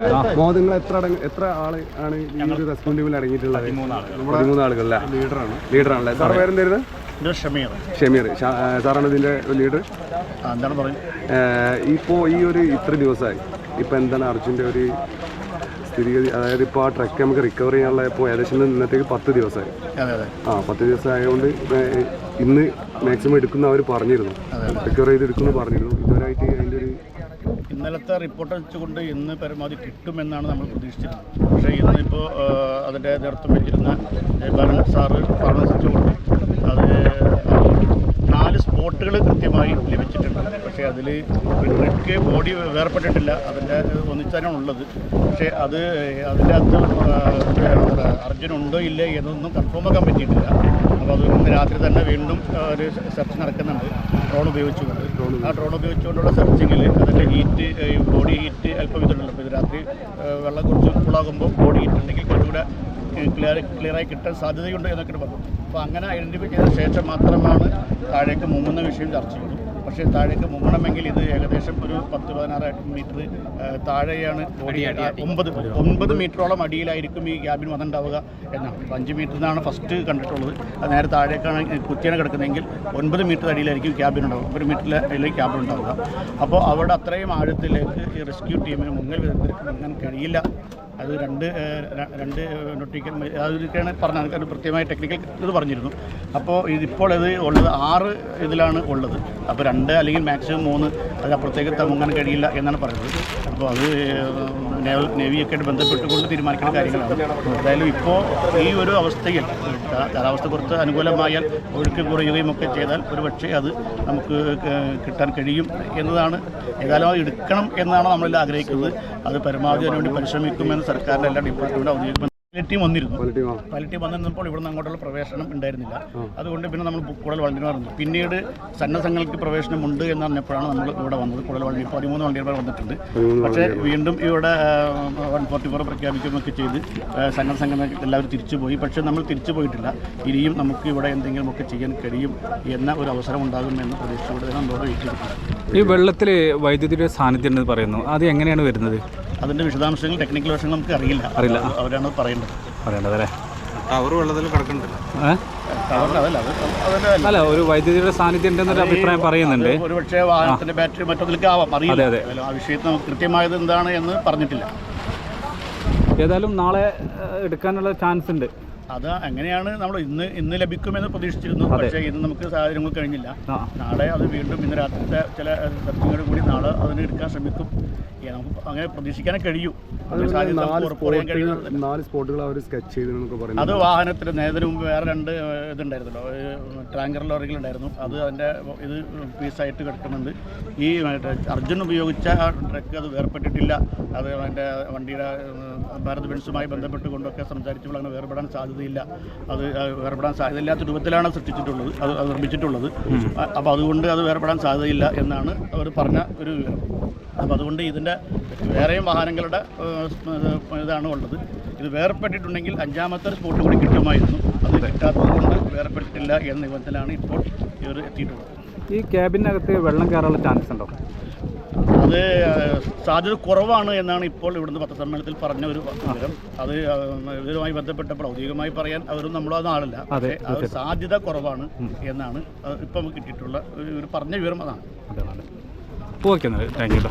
എത്ര എത്ര ആൾ ആണ് ഈ ഒരു റെസ്ക്യൂ ടീമിൽ അടങ്ങിയിട്ടുള്ളത്? പതിമൂന്ന് ആളുകൾ അല്ലേ ലീഡറാണ് ലീഡറാണല്ലേ സാർ പേരെന്തായിരുന്നു? ഇത് ഷമീർ. ഷമീർ. ഷാ- ആ, സാറാണ് ഇതിന്റെ ലീഡർ പറയുന്നത്? ഈ ഒരു ഇത്ര ദിവസമായി ഇപ്പൊ എന്താണ് അർജുന്റെ ഒരു സ്ഥിതിഗതി? അതായത് ഇപ്പോൾ ആ ട്രക്ക് നമുക്ക് റിക്കവർ ചെയ്യാനുള്ള ഇപ്പോൾ ഏകദേശം ഇന്നത്തേക്ക് പത്ത് ദിവസമായി അതെ അതെ. ആ പത്ത് ദിവസം ആയതുകൊണ്ട് ഇന്ന് മാക്സിമം എടുക്കുന്ന അവർ പറഞ്ഞിരുന്നു. റിക്കവർ ചെയ്ത് എടുക്കുന്നു പറഞ്ഞിരുന്നു. ഇതുവരായിട്ട് അതിന്റെ ഒരു ഇന്നലത്തെ റിപ്പോർട്ട് വെച്ചുകൊണ്ട് ഇന്ന് പരമാവധി കിട്ടുമെന്നാണ് നമ്മൾ പ്രതീക്ഷിച്ചിരുന്നത്. പക്ഷേ ഇന്നിപ്പോൾ അതിന്റെ നേതൃത്വം വെച്ചിരുന്ന ഏ, ഭരൺ സാറ് പറഞ്ഞു അത് നാല് സ്പോട്ടുകൾ കൃത്യമായി ലഭിച്ചിട്ടുണ്ട്. പക്ഷേ അതിൽ ഡ്രിക്ക് ബോഡി വേർപ്പെട്ടിട്ടില്ല അതിന്റെ ഒന്നിച്ചാണ് ഉള്ളത്. പക്ഷേ അത് അതിന്റെ അകത്ത് അർജുൻ ഉണ്ടോ ഇല്ലേ എന്നൊന്നും കൺഫേം ആക്കാൻ പറ്റിയിട്ടില്ല. അപ്പോൾ അത് ഇന്ന് രാത്രി തന്നെ വീണ്ടും ഒരു സെർച്ച് നടക്കുന്നുണ്ട്. ഡ്രോൺ ഉപയോഗിച്ചുകൊണ്ട്. ആ ഡ്രോൺ ഉപയോഗിച്ചുകൊണ്ടുള്ള സെർച്ചിങ്ങിൽ അതിന്റെ ഹീറ്റ് ബോഡി ഹീറ്റ് അല്പം ഇതുണ്ടല്ലോ അപ്പോൾ ഇത് രാത്രി വെള്ളം കുറച്ച് കൂളാകുമ്പോൾ ബോഡി ഹീറ്റ് ഉണ്ടെങ്കിൽ കുറച്ചുകൂടെ ക്ലിയർ ക്ലിയറായി കിട്ടാൻ സാധ്യതയുണ്ട് എന്നൊക്കെ പറഞ്ഞു അപ്പോൾ അങ്ങനെ ഐഡന്റിഫൈ ചെയ്ത ശേഷം മാത്രമാണ് താഴേക്ക് മുങ്ങുന്ന വിഷയം ചർച്ച ചെയ്തത് പക്ഷേ താഴേക്ക് മുങ്ങണമെങ്കിൽ ഇത് ഏകദേശം ഒരു പത്ത് പതിനാറ് മീറ്റർ താഴെയാണ് ബോഡി ഒമ്പത് ഒമ്പത് മീറ്ററോളം അടിയിലായിരിക്കും ഈ ക്യാബിൻ വന്നിട്ടുണ്ടാവുക എന്നാണ്. അപ്പോൾ അഞ്ച് നിന്നാണ് ഫസ്റ്റ് കണ്ടിട്ടുള്ളത്. അത് നേരെ താഴേക്കാണ് കുത്തിയാണ് കിടക്കുന്നതെങ്കിൽ ഒൻപത് മീറ്റർ അടിയിലായിരിക്കും ക്യാബിൻ ഉണ്ടാവുക. ഒരു മീറ്ററിലെ അടിയിൽ ക്യാബിൻ ഉണ്ടാവുക. അപ്പോൾ അവിടെ അത്രയും ആഴത്തിലേക്ക് ഈ റെസ്ക്യൂ ടീമിന് മുങ്ങൽ വിധത്തിലേക്ക് മുങ്ങാൻ കഴിയില്ല. അത് രണ്ട് രണ്ട് നൊട്ടിക്കൽ അതൊക്കെയാണ് പറഞ്ഞത്. അത് കൃത്യമായ ടെക്നിക്കൽ ഇത് പറഞ്ഞിരുന്നു. അപ്പോൾ ഇതിപ്പോൾ ഇത് ഉള്ളത് ആറ് ഇതിലാണ് ഉള്ളത്. അപ്പോൾ രണ്ട് അല്ലെങ്കിൽ മാക്സിമം മൂന്ന് അതിനപ്പുറത്തേക്ക് ത- മുങ്ങാൻ കഴിയില്ല എന്നാണ് പറയുന്നത്. അപ്പോൾ അത് നേവൽ നേവിയൊക്കെ ആയിട്ട് ബന്ധപ്പെട്ടുകൊണ്ട് തീരുമാനിക്കേണ്ട കാര്യങ്ങളാണ്. എന്തായാലും ഇപ്പോൾ ഈ ഒരു അവസ്ഥയിൽ കാലാവസ്ഥ കുറച്ച് അനുകൂലമായാൽ ഒഴുക്ക് കുറയുകയും ഒക്കെ ചെയ്താൽ ഒരു പക്ഷേ അത് നമുക്ക് കിട്ടാൻ കഴിയും എന്നതാണ്. ഏതായാലും അത് എടുക്കണം എന്നാണ് നമ്മളെല്ലാം ആഗ്രഹിക്കുന്നത്. അത് പരമാവധി അതിനുവേണ്ടി പരിശ്രമിക്കുമെന്ന് സർക്കാരിന്റെ എല്ലാ ഡിപ്പാർട്ട്മെന്റും ഔദ്യോഗിക ടീം വന്നിരുന്നു. പൈലറ്റ് ടീം വന്നിരുന്നപ്പോൾ ഇവിടുന്ന് അങ്ങോട്ടുള്ള പ്രവേശനം ഉണ്ടായിരുന്നില്ല. അതുകൊണ്ട് പിന്നെ നമ്മൾ കുടൽ വളണ്ടിയർ പറഞ്ഞു പിന്നീട് സന്നദ്ധങ്ങൾക്ക് പ്രവേശനമുണ്ട് എന്ന് പറഞ്ഞപ്പോഴാണ് നമ്മൾ ഇവിടെ വന്നത്. കൂടുതൽ വണ്ടി പതിമൂന്ന് വളണ്ടിയർമാർ വന്നിട്ടുണ്ട്. പക്ഷേ വീണ്ടും ഇവിടെ വൺ ഫോർട്ടി ഫോർ പ്രഖ്യാപിക്കുകയൊക്കെ ചെയ്ത് സന്നദ്ധ സംഘം എല്ലാവരും തിരിച്ചു പോയി പക്ഷേ നമ്മൾ തിരിച്ചു പോയിട്ടില്ല ഇനിയും നമുക്ക് ഇവിടെ എന്തെങ്കിലുമൊക്കെ ചെയ്യാൻ കഴിയും എന്ന ഒരു അവസരം ഉണ്ടാകുമെന്ന് പ്രതീക്ഷയോടെ നമ്മളോട് വെയിറ്റ് ഈ വെള്ളത്തിൽ വൈദ്യുതിയുടെ സാന്നിധ്യം ഉണ്ടെന്ന് പറയുന്നു. അത് എങ്ങനെയാണ് വരുന്നത്? അതിന്റെ വിശദാംശങ്ങൾ ടെക്നിക്കൽ വശങ്ങൾ നമുക്ക് അറിയില്ല. അറിയില്ല. അവരാണ് പറയേണ്ടത് പറയേണ്ടത്. അല്ലേ ടവർ വെള്ളത്തിൽ കിടക്കണ്ടല്ലോ അല്ല ഒരു വൈദ്യുതിയുടെ സാന്നിധ്യം ഉണ്ടെന്നൊരു അഭിപ്രായം പറയുന്നുണ്ട്. ഒരു പക്ഷേ വാഹനത്തിന്റെ ബാറ്ററി മറ്റൊന്നിലേക്ക് ആവാം. അറിയില്ല. അതെ, അതെ. ഏതായാലും ആ വിഷയത്തിൽ കൃത്യമായത് എന്താണ് എന്ന് പറഞ്ഞിട്ടില്ല. ഏതായാലും നാളെ എടുക്കാനുള്ള ചാൻസ് ഉണ്ട്. അത് എങ്ങനെയാണ് നമ്മൾ ഇന്ന് ഇന്ന് ലഭിക്കുമെന്ന് പ്രതീക്ഷിച്ചിരുന്നു. പക്ഷേ ഇന്ന് നമുക്ക് സാഹചര്യങ്ങൾ കഴിഞ്ഞില്ല. നാളെ അത് വീണ്ടും ഇന്ന് രാത്രിത്തെ ചില സത്യങ്ങൾ കൂടി നാളെ അതിന് എടുക്കാൻ ശ്രമിക്കും. നമുക്ക് അങ്ങനെ പ്രതീക്ഷിക്കാനേ കഴിയൂ. അതിന് നാല് സ്പോട്ടുകൾ അവർ സ്കെച്ച് അത് വാഹനത്തിൽ നേരത്തിന് മുമ്പ് വേറെ രണ്ട് ഇതുണ്ടായിരുന്നല്ലോ. ടാങ്കർ ലോറികളുണ്ടായിരുന്നു അത് അതിന്റെ ഇത് പീസായിട്ട് കിടക്കുന്നുണ്ട്. ഈ അർജുൻ ഉപയോഗിച്ച ആ ട്രക്ക് അത് വേർപെട്ടിട്ടില്ല അത് അതിന്റെ വണ്ടിയുടെ ഭാരത് ബെൻസുമായി ബന്ധപ്പെട്ടുകൊണ്ടൊക്കെ സംസാരിച്ചപ്പോൾ അങ്ങനെ വേർപെടാൻ സാധ്യതയില്ല. അത് വേർപെടാൻ സാധ്യതയില്ലാത്ത രൂപത്തിലാണ് സൃഷ്ടിച്ചിട്ടുള്ളത് അത് അത് നിർമ്മിച്ചിട്ടുള്ളത്. അപ്പോൾ അതുകൊണ്ട് അത് വേർപെടാൻ സാധ്യതയില്ല എന്നാണ് അവർ പറഞ്ഞ ഒരു വിവരം. അപ്പോൾ അതുകൊണ്ട് ഇതിന്റെ വേറെയും വാഹനങ്ങളുടെ ഇതാണ് ഉള്ളത്. ഇത് വേർപെട്ടിട്ടുണ്ടെങ്കിൽ അഞ്ചാമത്തെ സ്പോട്ട് കൂടി കിട്ടുമായിരുന്നു അത് കിട്ടാത്തത് കൊണ്ട് വേർപെട്ടിട്ടില്ല എന്ന നിബന്ധനയിലാണ് ഇപ്പോൾ ഇവർ എത്തിയിട്ടുള്ളത്. ഈ ക്യാബിനകത്ത് വെള്ളം കയറാനുള്ള ചാൻസ് ഉണ്ടോ അത് സാധ്യത കുറവാണ് എന്നാണ് ഇപ്പോൾ ഇവിടുന്ന് പത്രസമ്മേളനത്തിൽ പറഞ്ഞ ഒരു വിവരം. അത് ഇവരുമായി ബന്ധപ്പെട്ടപ്പോൾ ഔദ്യോഗികമായി പറയാൻ അവരും നമ്മളോ ആളില്ല. അതെ, പക്ഷേ സാധ്യത കുറവാണ് എന്നാണ് ഇപ്പം കിട്ടിയിട്ടുള്ള ഒരു പറഞ്ഞ വിവരം അതാണ്. അതെ അതെ. ഓക്കെ എന്നാൽ. Thank you